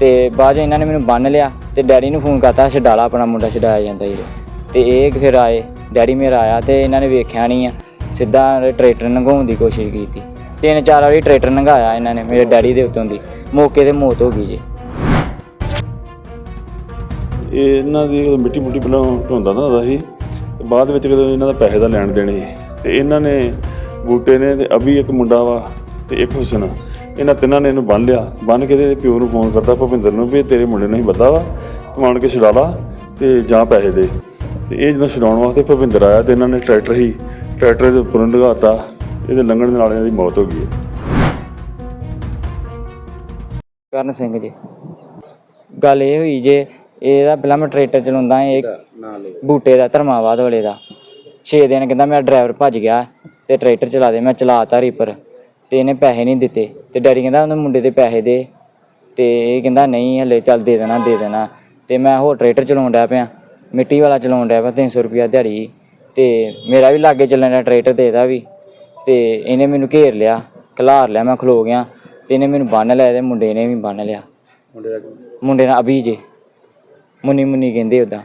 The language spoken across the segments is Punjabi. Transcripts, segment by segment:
ਤੇ ਬਾਅਦ 'ਚ ਇਹਨਾਂ ਨੇ ਮੈਨੂੰ ਬੰਨ ਲਿਆ ਤੇ ਡੈਡੀ ਨੂੰ ਫੋਨ ਕਰਤਾ ਛਡਾਲਾ ਆਪਣਾ ਮੁੰਡਾ, ਛਡਾਇਆ ਜਾਂਦਾ ਜੀ ਤੇ ਇਹ ਫਿਰ ਆਏ, ਡੈਡੀ ਮੇਰਾ ਆਇਆ ਤੇ ਇਹਨਾਂ ਨੇ ਵੇਖਿਆ ਨਹੀਂ ਆ। ਸਿੱਧਾ ਟਰੈਕਟਰ ਲੰਘਾਉਣ ਦੀ ਕੋਸ਼ਿਸ਼ ਕੀਤੀ। ਤਿੰਨ ਚਾਰ ਵਾਰੀ ਟਰੈਕਟਰ ਲੰਘਾਇਆ ਇਹਨਾਂ ਨੇ ਮੇਰੇ ਡੈਡੀ ਦੇ ਉੱਤੋਂ ਦੀ। ਮੌਕੇ ਤੇ ਮੌਤ ਹੋ ਗਈ ਜੀ। ਇਹ ਇਹਨਾਂ ਦੀ ਮਿੱਟੀ ਮੁੱਟੀ ਪਹਿਲਾਂ ਢੋਂਦਾ ਨਾ ਹੁੰਦਾ ਸੀ ਤੇ ਬਾਅਦ ਵਿੱਚ ਕਦੇ ਇਹਨਾਂ ਦਾ ਪੈਸੇ ਦਾ ਲੈਣ ਦੇਣ ਸੀ, ਤੇ ਇਹਨਾਂ ਨੇ ਬੂਟੇ ਨੇ ਤੇ ਅਭੀ ਇੱਕ ਮੁੰਡਾ ਵਾ ਤੇ ਇੱਕ ਹੁਸਨ। ਇਹਨਾਂ ਤਿੰਨਾਂ ਨੇ ਇਹਨੂੰ ਬੰਨ ਲਿਆ। ਬੰਨ ਕੇ ਤੇ ਪਿਓ ਨੂੰ ਫੋਨ ਕਰਤਾ ਭੁਪਿੰਦਰ ਨੂੰ ਵੀ ਤੇਰੇ ਮੁੰਡੇ ਨੂੰ ਹੀ ਬੱਦਾ ਵਾ ਤੂੰ ਆਣ ਕੇ ਛੁਡਾ ਲਾ ਤੇ ਜਾਂ ਪੈਸੇ ਦੇ। ਤੇ ਇਹ ਜਦੋਂ ਛਡਾਉਣ ਵਾਸਤੇ ਭੁਪਿੰਦਰ ਆਇਆ ਤੇ ਇਹਨਾਂ ਨੇ ਟਰੈਕਟਰ ਹੀ ਟਰੈਕਟਰ ਦੇ ਉੱਪਰੋਂ ਲਗਾਤਾ ਇਹਦੇ ਲੰਘਣ ਦੇ ਨਾਲ ਇਹਨਾਂ ਦੀ ਮੌਤ ਹੋ ਗਈ ਹੈ। ਕਰਨ ਸਿੰਘ ਜੀ ਗੱਲ ਇਹ ਹੋਈ ਜੇ ਇਹਦਾ ਪਹਿਲਾਂ ਮੈਂ ਟਰੈਕਟਰ ਚਲਾਉਂਦਾ ਇਹ ਬੂਟੇ ਦਾ ਧਰਮਾਵਾਦ ਵਾਲੇ ਦਾ। 6 ਦਿਨ ਕਹਿੰਦਾ ਮੇਰਾ ਡਰਾਈਵਰ ਭੱਜ ਗਿਆ ਤੇ ਟਰੈਕਟਰ ਚਲਾ ਦੇ ਮੈਂ ਚਲਾਤਾ ਰੀਪਰ ਤੇ ਇਹਨੇ ਪੈਸੇ ਨਹੀਂ ਦਿੱਤੇ। ਤੇ ਡੈਡੀ ਕਹਿੰਦਾ ਉਹਨੇ ਮੁੰਡੇ ਦੇ ਪੈਸੇ ਦੇ ਤੇ ਇਹ ਕਹਿੰਦਾ ਨਹੀਂ ਹਲੇ ਚੱਲ ਦੇ ਦੇਣਾ ਦੇ ਦੇਣਾ। ਤੇ ਮੈਂ ਹੋਰ ਟਰੈਕਟਰ ਚਲਾਉਣ ਡਿਆ ਪਿਆ ਮਿੱਟੀ ਵਾਲਾ ਚਲਾਉਣ ਡਿਆ ਪਿਆ 300 ਰੁਪਿਆ ਦਿਹਾੜੀ। ਤੇ ਮੇਰਾ ਵੀ ਲਾਗੇ ਚੱਲਣ ਡਿਆ ਟਰੈਕਟਰ ਇਹਦਾ ਵੀ। ਤੇ ਇਹਨੇ ਮੈਨੂੰ ਘੇਰ ਲਿਆ ਖਲਾਰ ਲਿਆ ਮੈਂ ਖਲੋ ਗਿਆ। ਤੇ ਇਹਨੇ ਮੈਨੂੰ ਬੰਨ ਲਿਆ ਤੇ ਮੁੰਡੇ ਨੇ ਵੀ ਬੰਨ ਲਿਆ। ਮੁੰਡੇ ਨਾਲ ਅਭੀ ਜੇ। ਮੁੰਨੀ ਮੁੰਨੀ ਕਹਿੰਦੇ ਉਦਾਂ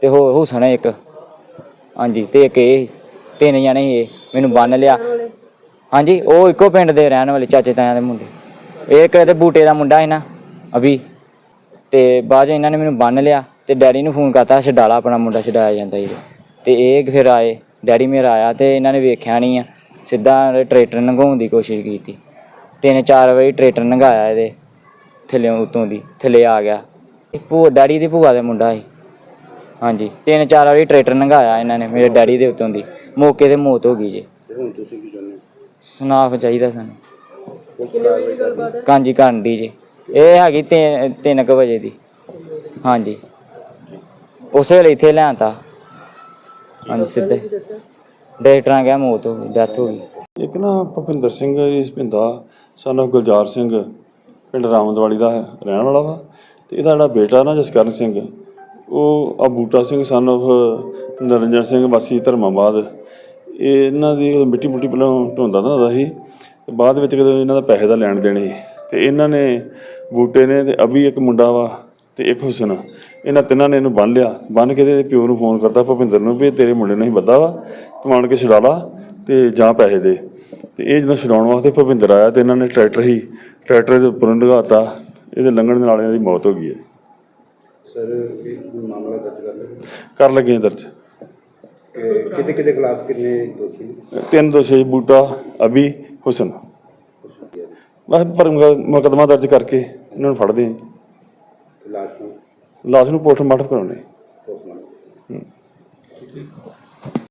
ਤੇ ਹੋਰ ਹੁਸਨ ਹੈ ਇੱਕ। ਹਾਂਜੀ ਤੇ ਇੱਕ ਇਹ ਤਿੰਨ ਜਣੇ ਸੀ ਇਹ। ਮੈਨੂੰ ਬੰਨ ਲਿਆ। ਹਾਂਜੀ, ਉਹ ਇੱਕੋ ਪਿੰਡ ਦੇ ਰਹਿਣ ਵਾਲੇ ਚਾਚੇ ਤਾਇਆਂ ਦੇ ਮੁੰਡੇ। ਇਹ ਇੱਕ ਬੂਟੇ ਦਾ ਮੁੰਡਾ ਹੈ ਨਾ, ਅਭੀ। ਤੇ ਬਾਅਦ 'ਚ ਇਹਨਾਂ ਨੇ ਮੈਨੂੰ ਬੰਨ ਲਿਆ ਤੇ ਡੈਡੀ ਨੂੰ ਫੋਨ ਕਰਤਾ, ਛਡਾਲਾ ਆਪਣਾ ਮੁੰਡਾ ਛਡਾਇਆ ਜਾਂਦਾ ਜੀ ਤੇ ਇਹ ਫਿਰ ਆਏ, ਡੈਡੀ ਮੇਰਾ ਆਇਆ ਤੇ ਇਹਨਾਂ ਨੇ ਵੇਖਿਆ ਨਹੀਂ ਆ। ਸਿੱਧਾ ਟਰੈਕਟਰ ਲੰਘਾਉਣ ਦੀ ਕੋਸ਼ਿਸ਼ ਕੀਤੀ। ਤਿੰਨ ਚਾਰ ਵਾਰੀ ਟਰੈਕਟਰ ਲੰਘਾਇਆ ਇਹਦੇ, ਥੱਲੇ ਉਤੋਂ ਦੀ, ਥੱਲੇ ਆ ਗਿਆ। ਭੂਆ ਡੈਡੀ ਦੀ ਭੂਆ ਦਾ ਮੁੰਡਾ ਸੀ। ਹਾਂਜੀ, ਤਿੰਨ ਚਾਰ ਵਾਰੀ ਟਰੈਕਟਰ ਲੰਘਾਇਆ ਇਹਨਾਂ ਨੇ ਮੇਰੇ ਡੈਡੀ ਦੇ ਉੱਤੋਂ ਦੀ। ਮੌਕੇ ਤੇ ਮੌਤ ਹੋ ਗਈ ਜੀ। ਹੁਣ ਤੁਸੀਂ ਕੀ ਚਾਹੁੰਦੇ ਸੁਨਾਫ ਚਾਹੀਦਾ ਸਾਨੂੰ। ਕਾਂਜੀ ਕਰਨ ਦੀ ਜੀ। ਇਹ ਹੈਗੀ 3 ਕੁ ਵਜੇ ਦੀ। ਹਾਂਜੀ। ਉਸੇ ਵੇਲੇ ਇੱਥੇ ਲਿਆਂਤਾ ਹਾਂਜੀ ਸਿੱਧੇ। ਡਾਕਟਰਾਂ ਕਿਹਾ ਮੌਤ ਹੋ ਗਈ ਡੈਥ ਹੋ ਗਈ। ਇੱਕ ਨਾ ਭੁਪਿੰਦਰ ਸਿੰਘ ਇਸ ਪਿੰਦਾ ਸਾਨੂੰ ਗੁਲਜ਼ਾਰ ਸਿੰਘ ਪਿੰਡ ਰਾਮਦਵਾਲੀ ਦਾ ਹੈ- ਰਹਿਣ ਵਾਲਾ ਵਾ। ਤੇ ਇਹਦਾ ਜਿਹੜਾ ਬੇਟਾ ਨਾ ਜਸਕਰਨ ਸਿੰਘ ਉਹ ਆ ਬੂਟਾ ਸਿੰਘ ਸਨ of ਨਰਿੰਜਨ ਸਿੰਘ ਵਾਸੀ ਧਰਮਾਬਾਦ। ਇਹ ਇਹਨਾਂ ਦੀ ਮਿੱਟੀ ਮੁੱਟੀ ਪਹਿਲਾਂ ਢੋਂਦਾ ਹੁੰਦਾ ਸੀ ਤੇ ਬਾਅਦ ਵਿੱਚ ਜਦੋਂ ਇਹਨਾਂ ਦਾ ਪੈਸੇ ਦਾ ਲੈਣ ਦੇਣ ਤੇ ਇਹਨਾਂ ਨੇ ਬੂਟੇ ਨੇ ਤੇ ਅਭੀ ਇੱਕ ਮੁੰਡਾ ਵਾ ਤੇ ਇੱਕ ਹੁਸਨ ਇਹਨਾਂ ਤਿੰਨਾਂ ਨੇ ਇਹਨੂੰ ਬੰਨ ਲਿਆ ਬੰਨ ਕੇ ਤੇ ਪਿਓ ਨੂੰ ਫੋਨ ਕਰਤਾ ਭੁਪਿੰਦਰ ਨੂੰ ਵੀ ਤੇਰੇ ਮੁੰਡੇ ਨੂੰ ਹੀ ਬੱਦਾ ਵਾ ਤੂੰ ਆਣ ਕੇ ਛੁਡਾ ਲਾ ਤੇ ਜਾਂ ਪੈਸੇ ਦੇ। ਤੇ ਇਹ ਜਦੋਂ ਛਡਾਉਣ ਵਾਸਤੇ ਭੁਪਿੰਦਰ ਆਇਆ ਤੇ ਇਹਨਾਂ ਨੇ ਟਰੈਕਟਰ ਹੀ ਟਰੈਕਟਰ ਦੇ ਉੱਪਰੋਂ ਲਗਾਤਾ ਇਹਦੇ ਲੰਘਣ ਨਾਲ ਇਹਨਾਂ ਦੀ ਮੌਤ ਹੋ ਗਈ ਹੈ। ਸਰ ਇਹ ਮਾਮਲਾ ਦਰਜ ਕਰ ਲਿਆ? ਕਰ ਲੱਗੇ ਦਰਜ। ਕਿਤੇ ਕਿਤੇ ਖਿਲਾਫ ਕਿੰਨੇ ਦੋਸ਼ੀ ਨੇ? ਤਿੰਨ ਦੋਸ਼ੀ ਬੂਟਾ ਅਭੀ ਹੁਸਨ। ਬਸ ਪਰ ਮੁਕਦਮਾ ਦਰਜ ਕਰਕੇ ਇਹਨਾਂ ਨੂੰ ਫੜਦੇ ਹਾਂ ਤੇ ਲਾਸ਼ ਨੂੰ? ਲਾਸ਼ ਨੂੰ ਪੋਸਟਮਾਰਟਮ ਕਰਾਉਣੇ ਪੋਸਟਮਾਰਟਮ।